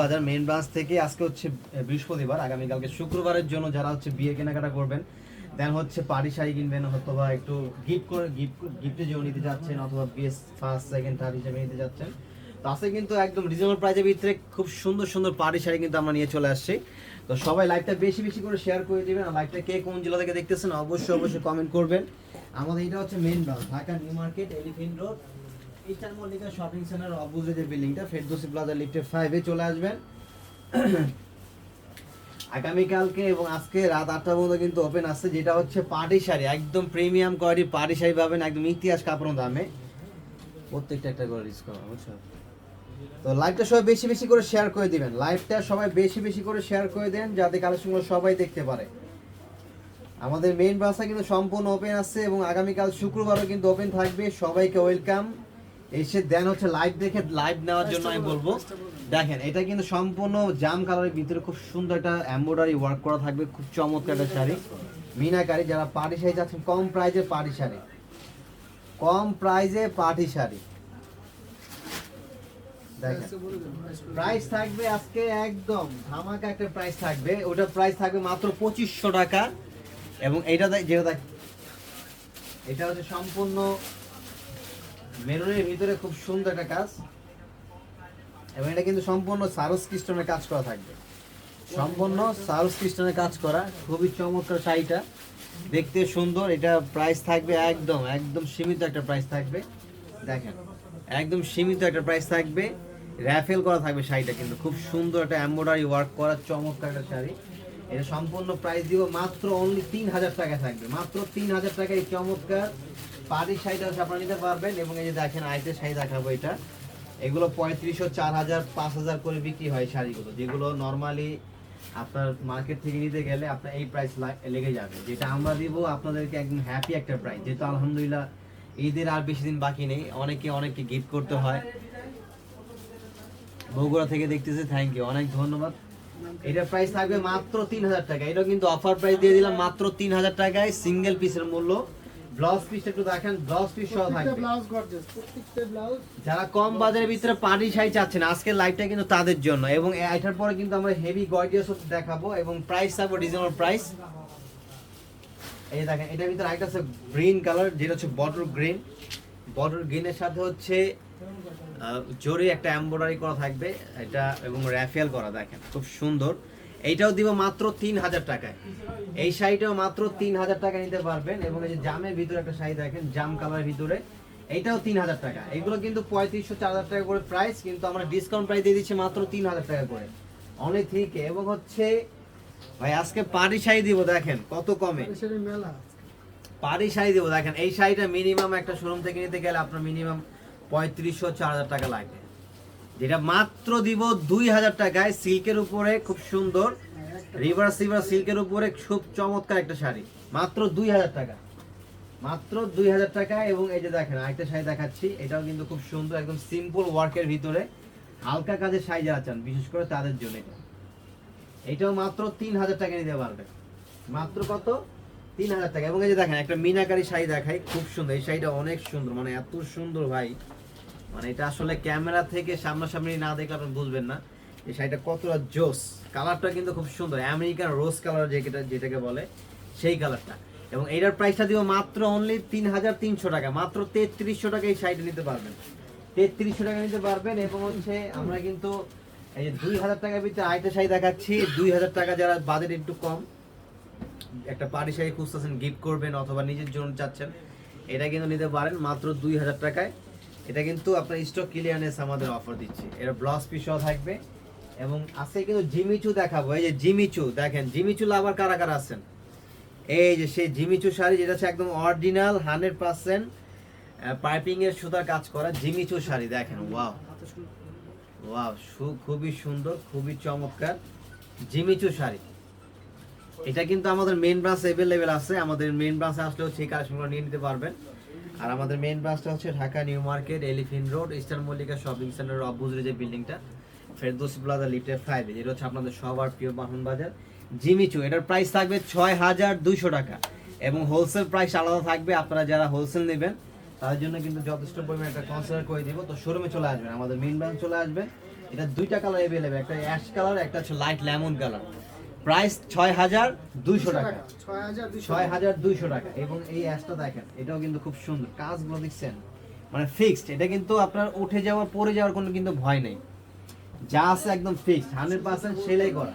বাজার ব্রাঞ্চ থেকে আজকে হচ্ছে বৃহস্পতিবার, আগামীকালকে শুক্রবারের জন্য যারা হচ্ছে বিয়ে কেনাকাটা করবেন দেন হচ্ছে পাড়ি শাড়ি কিনবেন অথবা একটু গিফট করে গিফট গিফটের জন্য নিতে যাচ্ছেন অথবা বিএস ফার্স্ট সেকেন্ড থার্ড হিসেবে নিতে যাচ্ছেন। তো আজকে কিন্তু একদম রিজনেবল প্রাইসের ভিতরে খুব সুন্দর সুন্দর পাড়ি শাড়ি কিন্তু আমরা নিয়ে চলে আসছি। তো সবাই লাইভটা বেশি বেশি করে শেয়ার করে দিবেন আর লাইভটা কে কোন জেলা থেকে দেখতেছেন অবশ্যই অবশ্যই কমেন্ট করবেন। আমাদের এটা হচ্ছে main branch Dhaka New Market, Elephant Road Eastern Mallika Shopping Centre opposite যে বিল্ডিংটা, ফেরদৌসি প্লাজা লিফটে ফাইভে চলে আসবেন। আগামীকালকে এবং আজকে রাত আটটার মধ্যে কিন্তু ওপেন আসছে, যেটা হচ্ছে পার্টি শাড়ি। একদম প্রিমিয়াম কোয়ালিটির পার্টি শাড়ি পাবেন, একদম ইতিহাস কাপড় দামে। প্রত্যেকটা একটা করে করা বুঝছ? তো লাইভটা সবাই বেশি বেশি করে শেয়ার করে দিবেন। লাইভটা সবাই বেশি বেশি করে শেয়ার করে দেন, যাতে কালেকশনগুলো সবাই দেখতে পারে। আমাদের মেইন ব্রাঞ্চটা কিন্তু সম্পূর্ণ ওপেন আছে এবং আগামীকাল শুক্রবারও কিন্তু ওপেন থাকবে। সবাইকে ওয়েলকাম এসে দেন হচ্ছে লাইভ দেখে লাইভ নেওয়ার জন্য আমি বলব। দেখেন এটা কিন্তু সম্পূর্ণ জাম কালারের ভিতরে খুব সুন্দর একটা এমব্রয়ডারি ওয়ার্ক করা থাকবে খুব চমৎকার একটা শাড়ি। মিনাকারি যারা পার্টি শাড়ি চাচ্ছেন কম প্রাইজে শাড়ি। কম প্রাইজে শাড়ি। দেখেন প্রাইস থাকবে আজকে একদম ধামাকা একটা প্রাইস থাকবে। ওটা প্রাইস থাকবে মাত্র পঁচিশশো টাকা। এবং দেখ- যেটা দেখ এটা হচ্ছে সম্পূর্ণ মেরুনের ভিতরে খুব সুন্দর একটা কাজ। এবং এটা কিন্তু সম্পূর্ণ সারস ক্রিস্টনের কাজ করা থাকবে। সম্পূর্ণ সারস ক্রিস্টনের কাজ করা, খুবই চমৎকার শাড়িটা। দেখতে সুন্দর, এটা প্রাইস থাকবে একদম একদম সীমিত একটা প্রাইস থাকবে। দেখেন, একদম সীমিত একটা প্রাইস থাকবে। র্যাফেল করা থাকবে শাড়িটা কিন্তু, খুব সুন্দর একটা এমব্রয়ডারি ওয়ার্ক করা, চমৎকার একটা শাড়ি। এটা সম্পূর্ণ প্রাইস দিব মাত্র অনলি তিন হাজার টাকা থাকবে, মাত্র তিন হাজার টাকা এই চমৎকার পার্টি শাড়িটা হচ্ছে আপনারা নিতে পারবেন এবং এই যে দেখেন আইটের শাড়ি দেখাবো এটা। এগুলো পঁয়ত্রিশশো চার হাজার পাঁচ হাজার করে বিক্রি হয় শাড়িগুলো। যেগুলো নর্মালি আপনার মার্কেট থেকে নিতে গেলে আপনার এই প্রাইস লেগে যাবে। যেটা আমরা দিব আপনাদেরকে একদম হ্যাপি একটা প্রাইস যেহেতু আলহামদুলিল্লাহ ঈদের আর বেশি দিন বাকি নেই, অনেকে অনেককে গিফট করতে হয়। বগুড়া থেকে দেখতেছে থ্যাংক ইউ অনেক ধন্যবাদ। এটার প্রাইস থাকবে মাত্র তিন হাজার টাকা। এটা কিন্তু অফার প্রাইস দিয়ে দিলাম মাত্র তিন হাজার টাকায় সিঙ্গেল পিসের মূল্য। ব্লাউজ পিস একটু দেখেন ব্লাউজ পিস সহ থাকবে। ব্লাউজ গর্জিয়াস প্রত্যেকটা ব্লাউজ। যারা কম বাজারের ভিতরে পার্টি শাড়ি চাচ্ছেন আজকের লাইভটা কিন্তু তাদের জন্য। এবং এটার পরে কিন্তু আমরা হেভি গর্জিয়াস দেখাবো এবং প্রাইস থাকবে রিজনেবল প্রাইস এই দেখেন এটার ভিতরে আরেকটা আছে গ্রিন কালার যেটা হচ্ছে বটল গ্রিন বটল গ্রিনের সাথে হচ্ছে জরি একটা এমব্রয়ডারি করা থাকবে এটা এবং র্যাফেল করা দেখেন খুব সুন্দর। এইটাও দিব মাত্র তিন হাজার টাকায়। এই শাড়িটাও মাত্র তিন হাজার টাকা নিতে পারবেন এবং এই যে জামের ভিতরে একটা শাড়ি দেখেন জাম কালারের ভিতরে এইটাও তিন হাজার টাকা। এগুলো কিন্তু পঁয়ত্রিশশো চার হাজার টাকা করে প্রাইস কিন্তু আমরা ডিসকাউন্ট প্রাইস দিয়ে দিচ্ছি মাত্র তিন হাজার টাকা করে। অনেক ঠিক এবং হচ্ছে ভাই আজকে পাড়ি শাড়ি দিব দেখেন কত কমে। মেলা। পাড়ি শাড়ি দিব দেখেন এই শাড়িটা মিনিমাম একটা শোরুম থেকে নিতে গেলে আপনার মিনিমাম পঁয়ত্রিশশো চার হাজার টাকা লাগবে যেটা মাত্র দিব দুই হাজার টাকায় সিল্কের উপরে খুব সুন্দর রিভার্স রিভার সিল্কের উপরে খুব চমৎকার একটা শাড়ি। মাত্র দুই হাজার টাকা। মাত্র দুই হাজার টাকা এবং এই যে দেখেন, আরেকটা শাড়ি দেখাচ্ছি, এটাও কিন্তু খুব সুন্দর, একদম সিম্পল ওয়ার্কের ভিতরে। হালকা কাজের শাড়ি যারা চান, বিশেষ করে তাদের জন্য এটা। এটাও মাত্র তিন হাজার টাকা নিতে পারবে। মাত্র কত? তিন হাজার টাকা। এবং এই যে দেখেন, একটা মিনাকারি শাড়ি দেখাই, খুব সুন্দর। এই শাড়িটা অনেক সুন্দর মানে এত সুন্দর ভাই। মানে এটা আসলে ক্যামেরা থেকে সামনাসামনি না দেখলে আপনি বুঝবেন না। এই শাড়িটা কতটা জোস। কালারটা কিন্তু খুব সুন্দর। আমেরিকান রোজ কালার যেটা যেটাকে বলে, সেই কালারটা। এবং এটার প্রাইসটা দিব মাত্র অনলি তিন হাজার তিনশো টাকা। মাত্র তেত্রিশশো টাকা এই শাড়িটা নিতে পারবেন। তেত্রিশশো টাকা নিতে পারবেন এবং হচ্ছে আমরা কিন্তু এই যে দুই হাজার টাকার ভিতরে আরেকটা শাড়ি দেখাচ্ছি। দুই হাজার টাকা যারা বাজেট একটু কম, একটা পার্টি শাড়ি খুঁজতেছেন গিফট করবেন অথবা নিজের জন্য চাচ্ছেন, এটা কিন্তু নিতে পারেন মাত্র দুই হাজার টাকায়। এটা কিন্তু আপনার স্টক ক্লিয়ারেন্স আমাদের অফার দিচ্ছি। এটা ব্লাউজ পিসও থাকবে এবং আজকে কিন্তু জিমিচু দেখাবো। এই যে জিমিচু, দেখেন, জিমিচু লাভার কারা কারা আছেন? এই যে সেই জিমিচু শাড়ি যেটা হচ্ছে একদম অরিজিনাল হান্ড্রেড পার্সেন্ট পাইপিং এর সুতার কাজ করা জিমিচু শাড়ি, দেখেন ওয়াও ওয়াও সু- খুবই সুন্দর, খুবই চমৎকার জিমিচু শাড়ি। এটা কিন্তু আমাদের মেইন ব্রাঞ্চ অ্যাভেলেবেল আছে। আমাদের মেইন ব্রাঞ্চে আসলেও সেই কালেকশনগুলো নিয়ে নিতে পারবেন। আর আমাদের মেইন ব্রাঞ্চটা হচ্ছে Dhaka New Market Elephant Road Eastern Mallika Shopping Centre অবুজরে যে বিল্ডিংটা ফেরদৌস প্লাজা লিফটের ফাইভ যেটা হচ্ছে আপনাদের সবার প্রিয় বাহন বাজার জিমিচু এটার প্রাইস থাকবে ছয় হাজার দুইশো টাকা। এবং হোলসেল প্রাইস আলাদা থাকবে, আপনারা যারা হোলসেল নেবেন, তাদের জন্য কিন্তু যথেষ্ট পরিমাণে একটা কনসিডার করে দিব। তো শোরুমে চলে আসবেন, আমাদের মেইন ব্রাঞ্চ চলে আসবেন এটা দুইটা কালার অ্যাভেলেবেল একটা অ্যাশ কালার একটা হচ্ছে লাইট লেমন কালার প্রাইস ছয় হাজার দুইশো টাকা। ছয় হাজার দুইশো টাকা। এবং এই অ্যাশটা দেখেন এটাও কিন্তু খুব সুন্দর। কাজগুলো দেখছেন? মানে ফিক্সড এটা কিন্তু আপনার উঠে যাওয়ার পরে যাওয়ার কোনো কিন্তু ভয় নেই। যা আছে একদম ফিক্সড হান্ড্রেড পার্সেন্ট সেলাই করা।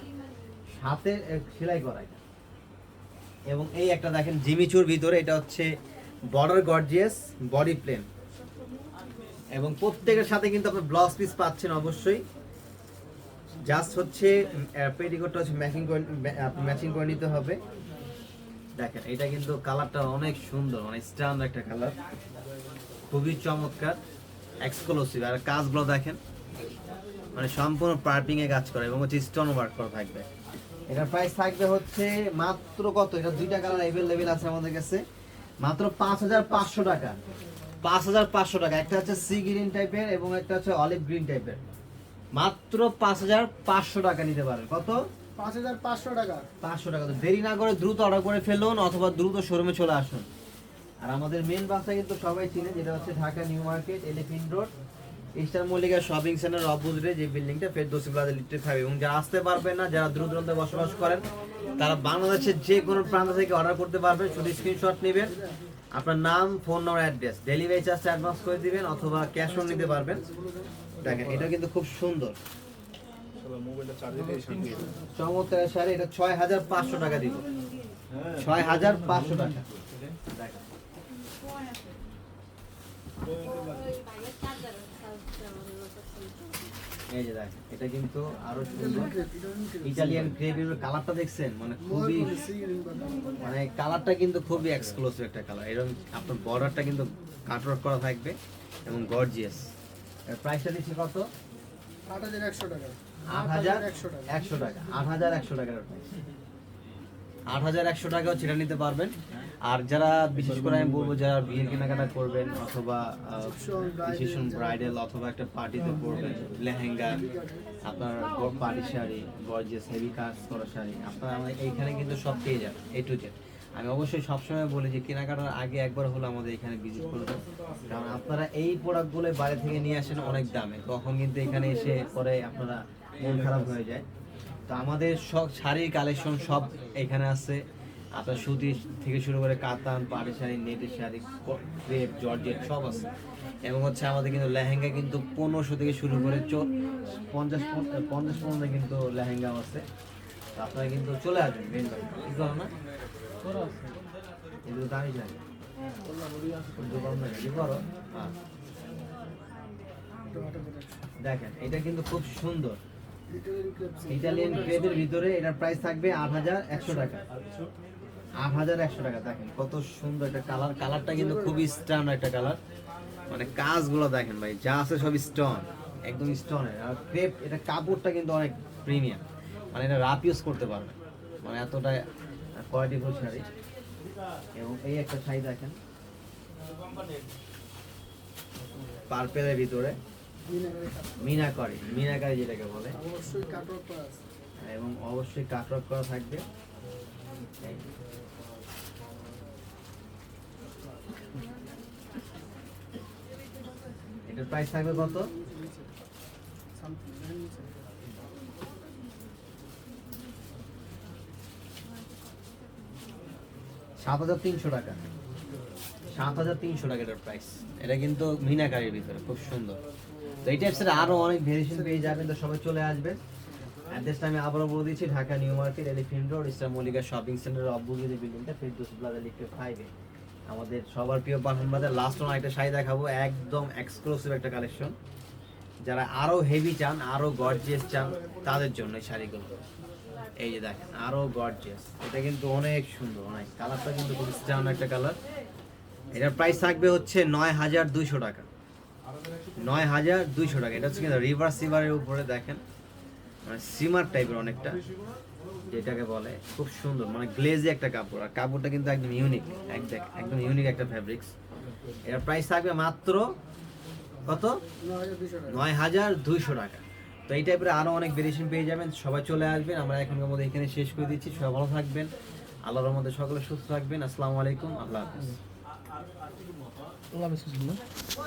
হাতে সেলাই করা এটা। এবং এই একটা দেখেন জিমিচুর ভিতরে এটা হচ্ছে বর্ডার গর্জিয়াস বডি প্লেন এবং প্রত্যেকের সাথে কিন্তু আপনার ব্লাউজ পিস পাচ্ছেন অবশ্যই। জাস্ট হচ্ছে পেটিকোটটা হচ্ছে ম্যাচিং করে ম্যাচিং করে নিতে হবে। দেখেন, এটা কিন্তু কালারটা অনেক সুন্দর অনেক স্ট্যান্ড একটা কালার খুবই চমৎকার এক্সক্লুসিভ আর কাজগুলো দেখেন মানে সম্পূর্ণ পার্পিং এ কাজ করা এবং হচ্ছে স্টোন ওয়ার্ক করা থাকবে। এটার প্রাইস থাকবে হচ্ছে মাত্র কত? এটা দুইটা কালার অ্যাভেলেবেল আছে আমাদের কাছে। মাত্র পাঁচ হাজার পাঁচশো টাকা। পাঁচ হাজার পাঁচশো টাকা। একটা হচ্ছে সি গ্রিন টাইপের এবং একটা হচ্ছে অলিভ গ্রিন টাইপের মাত্র পাঁচ হাজার পাঁচশো টাকা নিতে পারেন কত? পাঁচ হাজার পাঁচশো টাকা। পাঁচশো টাকা। দেরি না করে দ্রুত অর্ডার করে ফেলুন অথবা দ্রুত শোরুমে চলে আসুন। আর আমাদের মেন বাসটা কিন্তু সবাই চিনে যেটা হচ্ছে Dhaka New Market Elephant Road Eastern Mallika shopping centre অপোজিটে যে বিল্ডিংটা ফেরদৌসি প্লাজা লিফটে থাকবে এবং যারা আসতে পারবেন না যারা দূর দূরান্তে বসবাস করেন তারা বাংলাদেশের যে কোনো প্রান্ত থেকে অর্ডার করতে পারবেন শুধু স্ক্রিনশট নেবেন। আপনার নাম ফোন নম্বর অ্যাড্রেস ডেলিভারি চার্জটা অ্যাডভান্স করে দিবেন অথবা ক্যাশ অন নিতে পারবেন। দেখেন এটা কিন্তু খুব সুন্দর। চমৎকার শাড়ি এটা ছয় হাজার পাঁচশো টাকা দিব। ছয় হাজার পাঁচশো টাকা। দেখেন। এই যে দেখেন এটা কিন্তু আরও সুন্দর। ইটালিয়ান গ্রেভির কালারটা দেখছেন? মানে খুবই মানে কালারটা কিন্তু খুবই এক্সক্লুসিভ একটা কালার এরকম আপনার বর্ডারটা কিন্তু কাটওয়ার্ক করা থাকবে এবং গর্জিয়াস প্রাইসটা দিচ্ছি কত? আট হাজার একশো টাকা। আট হাজার একশো টাকা। একশো টাকা। আট হাজার একশো টাকার প্রাইস আট হাজার একশো টাকাও ছেড়ে নিতে পারবেন। আর যারা বিশেষ করে আমি বলব যারা বিয়ের কেনাকাটা করবেন অথবা রিসেপশন ব্রাইডাল অথবা একটা পার্টিতে পরবেন লেহেঙ্গা আপনার পার্টি শাড়ি গর্জিয়াস হেভি কাজ করা শাড়ি আপনারা এইখানে কিন্তু সব পেয়ে যাবেন এ টু জেড আমি অবশ্যই সবসময় বলি যে কেনাকাটার আগে একবার হলো আমাদের এখানে ভিজিট করবেন কারণ আপনারা এই প্রোডাক্টগুলো বাইরে থেকে নিয়ে আসেন অনেক দামে। তখন কিন্তু এখানে এসে পরে আপনারা মন খারাপ হয়ে যায়। তো আমাদের সব শাড়ির কালেকশন সব এখানে আছে। আপনার সুতি থেকে শুরু করে কাতান পাড়ি শাড়ি, নেটের শাড়ি ক্রেপ, জর্জেট সব আছে। এবং হচ্ছে আমাদের কিন্তু লেহেঙ্গা কিন্তু পনেরোশো থেকে শুরু করে পঞ্চাশ পঞ্চাশ পর্যন্ত কিন্তু লেহেঙ্গাও আছে। আপনারা কিন্তু চলে আসবেন মেন কি না? হ্যাঁ। দেখেন, এটা কিন্তু খুব সুন্দর। ভিতরে প্রাইস থাকবে আট হাজার একশো টাকা। আট হাজার একশো টাকা, দেখেন, কত সুন্দর একটা কালার কালারটা কিন্তু খুবই একটা কালার মানে কাজগুলো দেখেন ভাই, যা আছে সব স্টোন একদম স্টোনের আর ক্রেপ এটা কাপড়টা কিন্তু অনেক প্রিমিয়াম মানে এটা রাপ ইউজ করতে পারবে। মানে এতটা কোয়ালিটিফুল শাড়ি এবং এই একটা শাড়ি দেখেন। পার্পেলের ভিতরে মিনাকারি মিনাকারি যেটাকে বলে। অবশ্যই কাটওয়ার্ক করা এবং অবশ্যই কাটওয়ার্ক করা থাকবে। এটার প্রাইস থাকবে কত? সাত হাজার তিনশো টাকা। সাত হাজার তিনশো টাকা এটার প্রাইস এটা কিন্তু মিনাকারির ভিতরে, খুব সুন্দর। তো এই টাইপসের আরও অনেক ভেরিয়েশন পেয়ে যাবেন, তো সবাই চলে আসবেন অ্যাড্রেসটা আমি আবারও বলে দিচ্ছি, Dhaka New Market Elephant Road, Eastern Mallika shopping সেন্টারের অব্বুজি যে বিল্ডিংটা ফেরদৌস প্লাজা লিফটে ফাইভে আমাদের সবার প্রিয় পাঠান বাজার লাস্ট ওয়ান একটা শাড়ি দেখাবো, একদম এক্সক্লুসিভ একটা কালেকশন যারা আরও হেভি চান, আরও গর্জিয়াস চান, তাদের জন্য এই শাড়িগুলো। এই যে দেখেন, আরও গর্জিয়াস এটা কিন্তু অনেক সুন্দর, অনেক। কালারটা কিন্তু খুব স্টান একটা কালার। এটার প্রাইস থাকবে হচ্ছে নয় হাজার দুইশো টাকা। নয় হাজার দুইশো টাকা। এটা হচ্ছে কিন্তু রিভার সিভারের উপরে দেখেন। মানে সিমার টাইপের অনেকটা, যেটাকে বলে। খুব সুন্দর মানে গ্লেজি একটা কাপড়। আর কাপড়টা কিন্তু একদম ইউনিক একদম ইউনিক একটা ফ্যাব্রিক্স এর প্রাইস থাকবে মাত্র কত? নয় হাজার দুইশো টাকা। তো এই টাইপের আরও অনেক ভেরিয়েশন পেয়ে যাবেন। সবাই চলে আসবেন। আমরা এখনকার মধ্যে এখানে শেষ করে দিচ্ছি। সবাই ভালো থাকবেন। আল্লাহর মধ্যে সকলে সুস্থ থাকবেন। আসসালামু আলাইকুম। আল্লাহ হাফিজ।